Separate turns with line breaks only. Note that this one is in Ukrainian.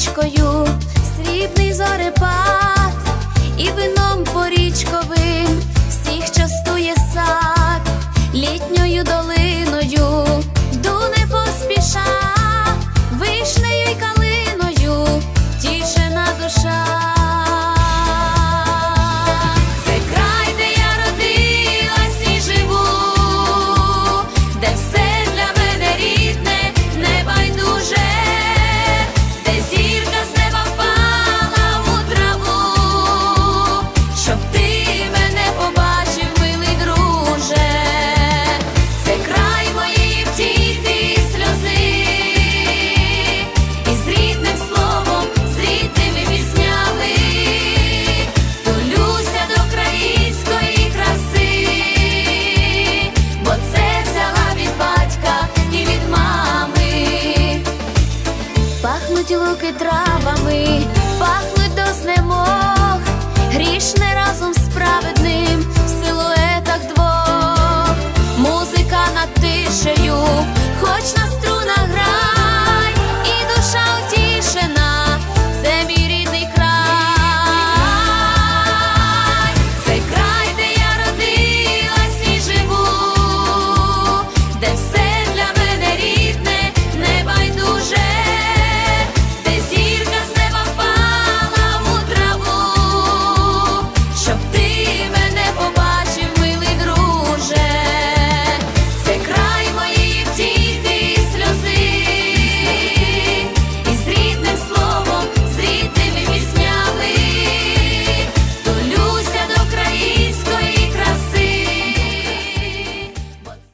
річкою, срібний зорепад, і вином порічковим всіх частує сад, літньою долиною, дуне поспіша, вишнею й калиною, тішена душа. Це край, де я родилась і живу, де все. пахнуть луки травами, пахнуть доснемо.